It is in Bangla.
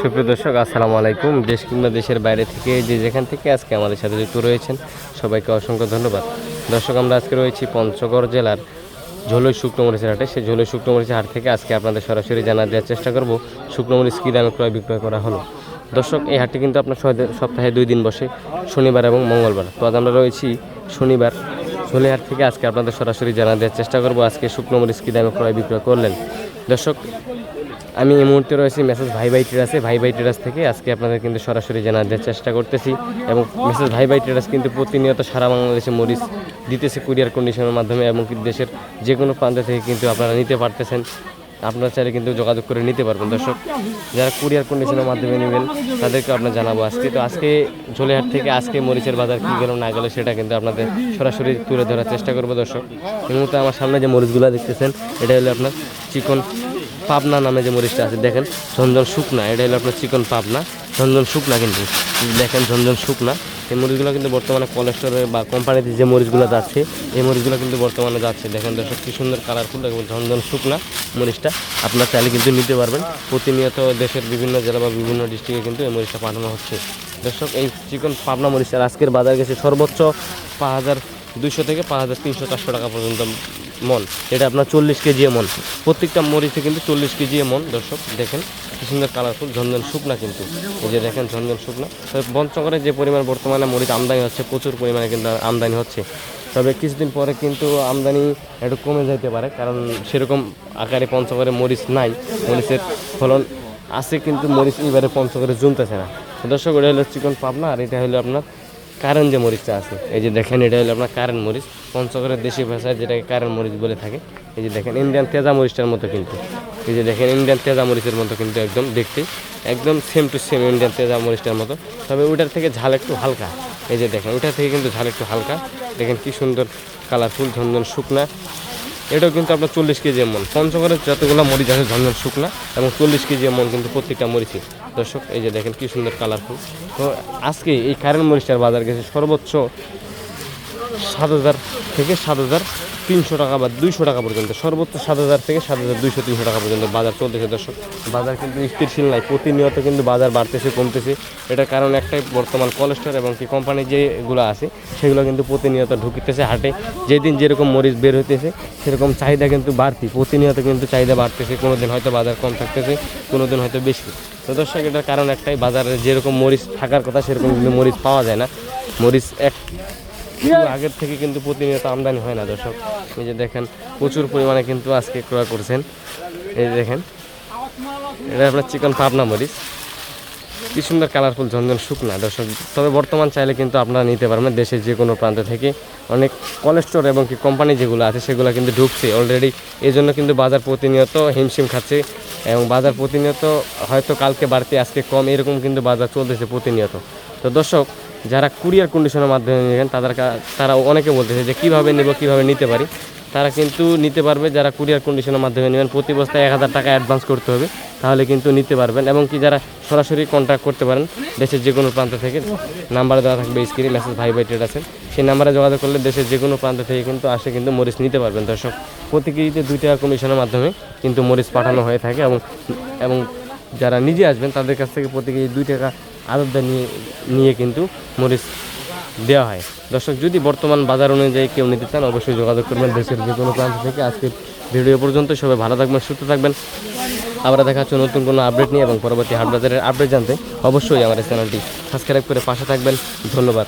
সুপ্রিয় দর্শক, আসসালামু আলাইকুম। দেশ কিংবা দেশের বাইরে থেকে যে যেখান থেকে আজকে আমাদের সাথে যুক্ত রয়েছেন, সবাইকে অসংখ্য ধন্যবাদ। দর্শক, আমরা আজকে রয়েছি পঞ্চগড় জেলার ঝোলই শুকনো মরিচের হাটে সেই ঝোলই শুকনো মরিচের হাট থেকে আজকে আপনাদের সরাসরি জানা দেওয়ার চেষ্টা করব। শুকনো মরিচ কী দামে ক্রয় বিক্রয় করা হলো। দর্শক, এই হাটটি কিন্তু আপনার সপ্তাহে দুই দিন বসে, শনিবার এবং মঙ্গলবার। তো আজ আমরা রয়েছি শনিবার ঝোলে হাট থেকে। আজকে আপনাদের সরাসরি জানা দেওয়ার চেষ্টা করব। আজকে শুকনো মরিচ কী দামে ক্রয় বিক্রয় করলেন। দর্শক আমি এই মুহূর্তে রয়েছি মেসেজ ভাই ভাই টেরাসে ভাই ভাই ট্রেডাস থেকে আজকে আপনাদের কিন্তু সরাসরি জানা দেওয়ার চেষ্টা করতেছি এবং মেসেজ ভাই ভাই ট্রেডাস কিন্তু প্রতিনিয়ত সারা বাংলাদেশে মরিচ দিতেছে কুরিয়ার কন্ডিশনের মাধ্যমে এবং দেশের যে কোনো প্রান্ত থেকে কিন্তু আপনারা নিতে পারতেছেন। আপনারা চাইলে কিন্তু যোগাযোগ করে নিতে পারবেন। দর্শক, যারা কুরিয়ার কন্ডিশনের মাধ্যমে নেবেন, তাদেরকে আপনার জানাব আজকে। তো আজকে ঝোলেহাট থেকে আজকে মরিচের বাজার কী গেল, না গেল, সেটা কিন্তু আপনাদের সরাসরি তুলে ধরার চেষ্টা করব। দর্শক, এই মুহূর্তে আমার সামনে যে মরিচগুলো দেখতেছেন, এটা হলো আপনার চিকন পাবনা নামে যে মরিচটা আছে, দেখেন, ঝনঝন শুকনা, এটা হলো আপনার চিকন পাবনা। ঝনঝন শুকনা কিন্তু, দেখেন, ঝনঝন শুকনা। এই মরিচগুলো কিন্তু বর্তমানে কোলেস্টোরে বা কোম্পানিতে যে মরিচগুলো যাচ্ছে, এই মরিচগুলো কিন্তু বর্তমানে যাচ্ছে। দেখেন দর্শক, কি সুন্দর কালারফুল এবং ঝনঝন শুকনা মরিচটা। আপনার চাইলে কিন্তু নিতে পারবেন। প্রতিনিয়ত দেশের বিভিন্ন জেলা বা বিভিন্ন ডিস্ট্রিক্টে কিন্তু এই মরিচটা পাঠানো হচ্ছে। দর্শক, এই চিকন পাবনা মরিচটার আজকের বাজার গেছে সর্বোচ্চ পাঁচ হাজার দুইশো থেকে পাঁচ হাজার তিনশো চারশো টাকা পর্যন্ত। মন, এটা আপনার চল্লিশ কেজি মন। প্রত্যেকটা মরিচে কিন্তু চল্লিশ কেজি মন, দর্শক, দেখেন কি সুন্দর কালারফুল ঝনঝন শুকনা কিন্তু। এই যে দেখেন ঝনঝন শুকনা। তবে পঞ্চগড়ে যে পরিমাণ বর্তমানে মরিচ আমদানি হচ্ছে, প্রচুর পরিমাণে কিন্তু আমদানি হচ্ছে। তবে কিছুদিন পরে কিন্তু আমদানি একটু কমে যেতে পারে, কারণ সেরকম আকারে পঞ্চগড়ে মরিচ নাই। মরিচের ফলন আছে কিন্তু মরিচ এবারে পঞ্চগড়ে জমতেছে না। দর্শক, এটা হলো চিকন পাবনা, আর এটা হলো আপনার কারেন্ট যে মরিচটা আছে। এই যে দেখেন, এটা হলো আপনার কারেন্ট মরিচ। পঞ্চগড়ের দেশি ভাষায় যেটাকে কারেন্ট মরিচ বলে থাকে। এই যে দেখেন ইন্ডিয়ান তেজা মরিচটার মতো কিন্তু। এই যে দেখেন ইন্ডিয়ান তেজা মরিচের মতো কিন্তু একদম দেখতে। একদম সেম টু সেম ইন্ডিয়ান তেজা মরিচটার মতো। তবে ওইটার থেকে ঝাল একটু হালকা। এই যে দেখেন, ওইটার থেকে কিন্তু ঝাল একটু হালকা। দেখেন কি সুন্দর কালারফুল ঝনঝন শুকনা। এটাও কিন্তু আপনার চল্লিশ কেজি মন পঞ্চগড়ের যতগুলো মরিচ আছে, ঝনঝন শুকনা এবং চল্লিশ কেজি মন কিন্তু প্রত্যেকটা মরিচই। দর্শক, এই যে দেখেন কি সুন্দর কালারফুল তো আজকে এই কারেন্ট মরিচটার বাজার গেছে সর্বোচ্চ সাত হাজার থেকে সাত হাজার তিনশো টাকা বা দুইশো টাকা পর্যন্ত, সর্বোচ্চ সাত হাজার থেকে সাত হাজার দুইশো, তিনশো টাকা পর্যন্ত বাজার চলতেছে দর্শক। বাজার কিন্তু স্থিরশীল নাই, প্রতিনিয়ত কিন্তু বাজার বাড়তেছে, কমতেছে। এটার কারণ একটাই, বর্তমান কোলেস্টোর এবং কি কোম্পানির যেগুলো আছে, সেগুলো কিন্তু প্রতিনিয়ত ঢুকিতেছে হাটে। যেদিন যেরকম মরিচ বের হইতেছে, সেরকম চাহিদা কিন্তু বাড়তি। প্রতিনিয়ত কিন্তু চাহিদা বাড়তেছে কোনো দিন হয়তো বাজার কম থাকতেছে কোনো দিন হয়তো বেশি। তো দর্শক, এটার কারণ একটাই, বাজারে যেরকম মরিচ থাকার কথা, সেরকম কিন্তু মরিচ পাওয়া যায় না। মরিচ এক আগের থেকে কিন্তু প্রতিনিয়ত আমদানি হয় না, দর্শক। এই যে দেখেন, প্রচুর পরিমাণে কিন্তু আজকে ক্রয় করছেন। এই দেখেন, এটা আপনার চিকন পাবনা মরিচ। কি সুন্দর কালারফুল ঝনঝন শুকনা, দর্শক। তবে বর্তমান চাইলে কিন্তু আপনারা নিতে পারবেন দেশের যে কোনো প্রান্ত থেকে। অনেক কলেস্টোর এবং কি কোম্পানি যেগুলো আছে, সেগুলো কিন্তু ঢুকছে অলরেডি এই জন্য কিন্তু বাজার প্রতিনিয়ত হিমশিম খাচ্ছে এবং বাজার প্রতিনিয়ত হয়তো কালকে বাড়তে, আজকে কম, এরকম কিন্তু বাজার চলতেছে প্রতিনিয়ত। তো দর্শক যারা কুরিয়ার কন্ডিশনের মাধ্যমে নেবেন, তাদের তারা অনেকে বলতেছে যে কীভাবে নেব, কীভাবে নিতে পারি। তারা কিন্তু নিতে পারবে, যারা কুরিয়ার কন্ডিশনের মাধ্যমে নেবেন, প্রতি বস্তায় এক হাজার টাকা অ্যাডভান্স করতে হবে, তাহলে কিন্তু নিতে পারবেন। এবং কি যারা সরাসরি কন্ট্যাক্ট করতে পারেন, দেশের যে কোনো প্রান্ত থেকে, নাম্বার দেওয়া থাকবে স্ক্রিনে মেসেজ ভাই ভাই ট্রেড আছে। সেই নাম্বারে যোগাযোগ করলে দেশের যে কোনো প্রান্ত থেকে কিন্তু আসে কিন্তু মরিচ নিতে পারবেন। দর্শক প্রতি কেজিতে দুই টাকা কমিশনের মাধ্যমে কিন্তু মরিচ পাঠানো হয়ে থাকে এবং এবং যারা নিজে আসবেন, তাদের কাছ থেকে প্রতি কেজি দুই টাকা আলাদা নিয়ে নিয়ে কিন্তু মরিচ দেওয়া হয়। দর্শক, যদি বর্তমান বাজার অনুযায়ী কেউ নিতে চান, অবশ্যই যোগাযোগ করবেন দেশের যে কোনো প্রান্ত থেকে। আজকের ভিডিও পর্যন্ত সবাই ভালো থাকবেন, সুস্থ থাকবেন। আবার দেখা হচ্ছে নতুন কোনো আপডেট নিয়ে এবং পরবর্তী হাট বাজারের আপডেট জানতে অবশ্যই আমার চ্যানেলটি সাবস্ক্রাইব করে পাশে থাকবেন। ধন্যবাদ।